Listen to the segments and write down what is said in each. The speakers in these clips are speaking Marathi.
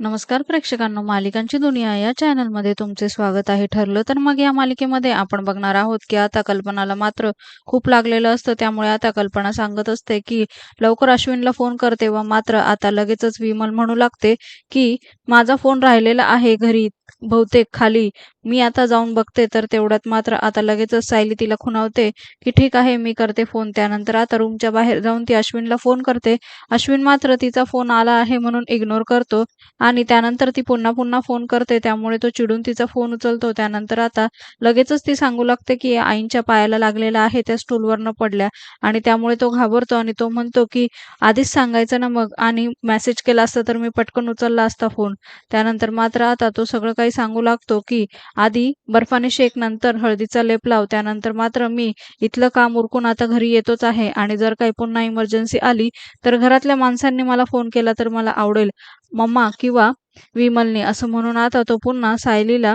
नमस्कार प्रेक्षकांनो मालिकांची दुनिया या चॅनलमध्ये तुमचे स्वागत आहे. ठरलं तर मग या मालिकेमध्ये आपण बघणार आहोत की आता कल्पनाला मात्र खूप लागलेलं असतं. त्यामुळे आता कल्पना सांगत असते की लवकर अश्विनला फोन करते व मात्र आता लगेचच विमल म्हणू लागते की माझा फोन राहिलेला आहे घरी बहुतेक खाली मी आता जाऊन बघते तर तेवढ्यात मात्र आता लगेचच सायली तिला खुणावते की ठीक आहे मी करते फोन. त्यानंतर आता रूमच्या बाहेर जाऊन ती अश्विनला फोन करते. अश्विन मात्र तिचा फोन आला आहे म्हणून इग्नोर करतो आणि त्यानंतर ती पुन्हा पुन्हा फोन करते. त्यामुळे तो चिडून तिचा फोन उचलतो. त्यानंतर आता लगेचच ती सांगू लागते की आईंच्या पायाला लागलेला आहे त्या स्टूलवरनं पडल्या आणि त्यामुळे तो घाबरतो आणि तो म्हणतो की आधीच सांगायचं ना मग. आणि मेसेज केला असता तर मी पटकन उचलला असता फोन. त्यानंतर मात्र आता तो सगळं काही सांगू लागतो की आधी बर्फाने शेक नंतर हळदीचा लेप लाव त्यानंतर मात्र मी इथलं काम उरकून आता घरी येतोच आहे. आणि जर काही पुन्हा इमर्जन्सी आली तर घरातल्या माणसांनी मला फोन केला तर मला आवडेल. मम्मा किंवा विमलने असं म्हणून आता तो पुन्हा सायलीला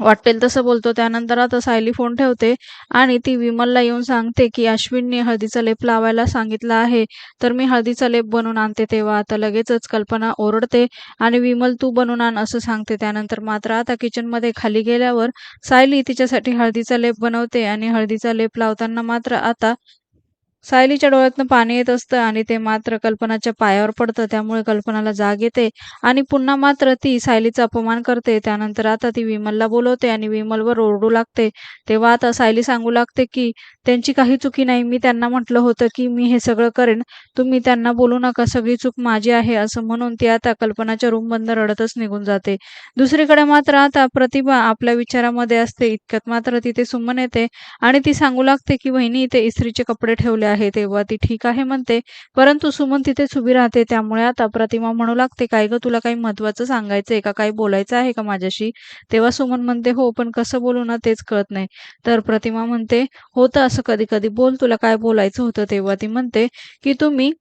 वाटेल तसं बोलतो. त्यानंतर आता सायली फोन ठेवते आणि ती विमलला येऊन सांगते की अश्विनने हळदीचा लेप लावायला सांगितला आहे. तर मी हळदीचा लेप बनवून आणते तेव्हा आता लगेचच कल्पना ओरडते आणि विमल तू बनवून आण असं सांगते. त्यानंतर मात्र आता किचनमध्ये खाली गेल्यावर सायली तिच्यासाठी हळदीचा लेप बनवते आणि हळदीचा लेप लावताना मात्र आता सायलीच्या डोळ्यातनं पाणी येत असतं आणि ते मात्र कल्पनाच्या पायावर पडतं त्यामुळे कल्पनाला जाग येते आणि पुन्हा मात्र ती सायलीचा अपमान करते. त्यानंतर आता ती विमलला बोलवते आणि विमलवर ओरडू लागते. तेव्हा आता सायली सांगू लागते की त्यांची काही चुकी नाही. मी त्यांना म्हटलं होतं की मी हे सगळं करेन. तुम्ही त्यांना बोलू नका. सगळी चूक माझी आहे असं म्हणून ती आता कल्पनाच्या रूम बंद रडतच निघून जाते. दुसरीकडे मात्र आता प्रतिभा आपल्या विचारामध्ये असते. इतक्यात मात्र तिथे सुमन येते आणि ती सांगू लागते की वहिनी इथे इस्त्रीचे कपडे ठेवले आहे तेव्हा ती ठीक आहे म्हणते. परंतु सुमन तिथेच उभी राहते. त्यामुळे आता प्रतिमा म्हणू लागते काय ग तुला काही महत्वाचं सांगायचंय का? काही बोलायचं आहे का माझ्याशी? तेव्हा सुमन म्हणते हो पण कसं बोलू ना तेच कळत नाही. तर प्रतिमा म्हणते होतं असं कधी कधी बोल तुला काय बोलायचं होतं? तेव्हा ती म्हणते की तुम्ही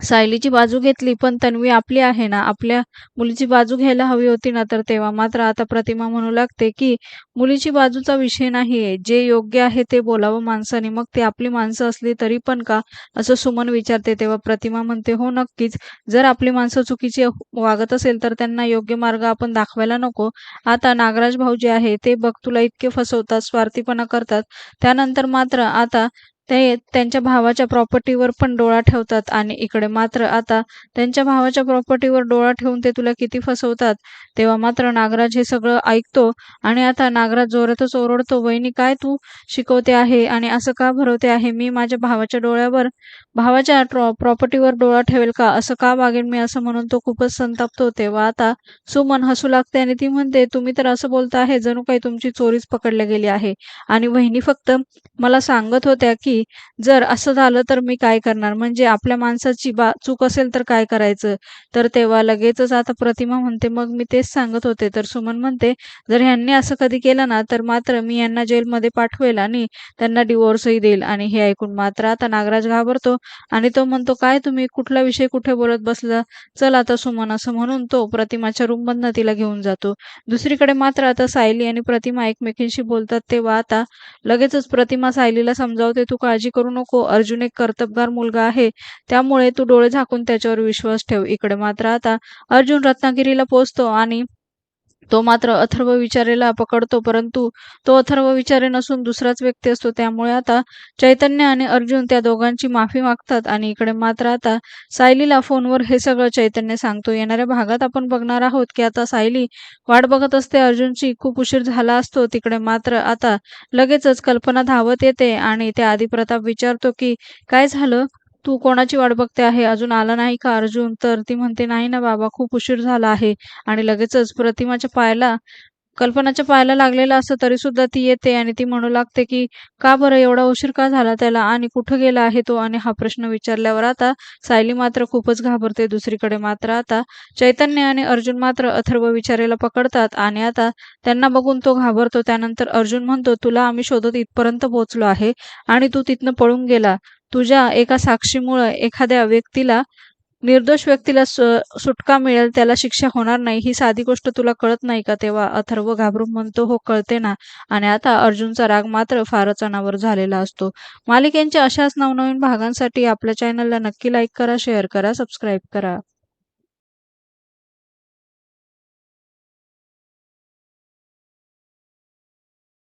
सायलीची बाजू घेतली पण तन्वी आपली आहे ना. आपल्या मुलीची बाजू घ्यायला हवी होती ना तर तेव्हा. मात्र आता प्रतिमा म्हणू लागते की मुलीची बाजूचा विषय नाहीये. जे योग्य आहे ते बोलावं माणसाने. मग ते आपली माणसं असली तरी पण का? असं सुमन विचारते तेव्हा प्रतिमा म्हणते हो नक्कीच. जर आपली माणसं चुकीची वागत असेल तर त्यांना योग्य मार्ग आपण दाखवायला नको. आता नागराज भाऊ जे आहे. ते बघ तुला इतके फसवतात स्वार्थीपणा करतात. त्यानंतर मात्र आता ते त्यांच्या भावाच्या प्रॉपर्टीवर पण डोळा ठेवतात आणि इकडे मात्र आता त्यांच्या भावाच्या प्रॉपर्टीवर डोळा ठेवून ते तुला किती फसवतात तेव्हा मात्र नागराज हे सगळं ऐकतो आणि आता नागराज जोरातच ओरडतो वहिनी काय तू शिकवते आहे आणि असं का भरवते आहे? मी माझ्या भावाच्या डोळ्यावर भावाच्या प्रॉपर्टीवर डोळा ठेवेल का? असं का वागेल मी? असं म्हणून तो खूपच संतापतो. तेव्हा आता सुमन हसू लागते आणि ती म्हणते तुम्ही तर असं बोलता आहे जणू काही तुमची चोरीच पकडल्या गेली आहे आणि वहिनी फक्त मला सांगत होत्या की जर असं झालं तर मी काय करणार? म्हणजे आपल्या माणसाची बा चूक असेल तर काय करायचं? तर तेव्हा लगेचच आता प्रतिमा म्हणते मग मी तेच सांगत होते. तर सुमन म्हणते जर ह्यांनी असं कधी केलं ना तर मात्र मी यांना जेलमध्ये पाठवेल आणि त्यांना डिवोर्सही देईल. आणि हे ऐकून मात्र आता नागराज घाबरतो आणि तो म्हणतो काय तुम्ही? कुठला विषय कुठे बोलत बसला? चल आता सुमन असं म्हणून तो प्रतिमाच्या रूममधनं तिला घेऊन जातो. दुसरीकडे मात्र आता सायली आणि प्रतिमा एकमेकींशी बोलतात तेव्हा आता लगेचच प्रतिमा सायलीला समजावते तू काळजी करू नको. अर्जुन एक कर्तबगार मुलगा आहे. त्यामुळे तू डोळे झाकून त्याच्यावर विश्वास ठेव. इकडे मात्र आता अर्जुन रत्नागिरीला पोहोचतो आणि तो मात्र अथर्व विचारेला पकडतो परंतु तो अथर्व विचारे नसून दुसराच व्यक्ती असतो. त्यामुळे आता चैतन्य आणि अर्जुन त्या दोघांची माफी मागतात आणि इकडे मात्र आता सायलीला फोनवर हे सगळं चैतन्य सांगतो. येणाऱ्या भागात आपण बघणार आहोत की आता सायली वाट बघत असते. अर्जुनची खूप उशीर झाला असतो. तिकडे मात्र आता लगेचच कल्पना धावत येते आणि त्या आदिप्रताप विचारतो की काय झालं? तू कोणाची वाट बघते आहे? अजून आला नाही का अर्जुन? तर ती म्हणते नाही ना बाबा खूप उशीर झाला आहे. आणि लगेचच प्रतिमाच्या पायाला कल्पनाच्या पायाला लागलेला असतं तरी सुद्धा ती येते आणि ती म्हणू लागते की का बरं एवढा उशीर का झाला त्याला? आणि कुठं गेला आहे तो? आणि हा प्रश्न विचारल्यावर आता सायली मात्र खूपच घाबरते दुसरीकडे मात्र आता चैतन्य आणि अर्जुन मात्र अथर्व विचारेला पकडतात आणि आता त्यांना बघून तो घाबरतो. त्यानंतर अर्जुन म्हणतो तुला आम्ही शोधत इथपर्यंत पोहोचलो आहे आणि तू तिथनं पळून गेला. तुझ्या एका साक्षीमुळे एखाद्या व्यक्तीला निर्दोष व्यक्तीला सुटका मिळेल त्याला शिक्षा होणार नाही ही साधी गोष्ट तुला कळत नाही का? तेव्हा अथर्व घाबरून म्हणतो हो कळते ना. आणि आता अर्जुनचा राग मात्र फारच अनावर झालेला असतो. मालिकेंच्या अशाच नवनवीन भागांसाठी आपल्या चॅनलला नक्की लाईक करा शेअर करा सबस्क्राईब करा.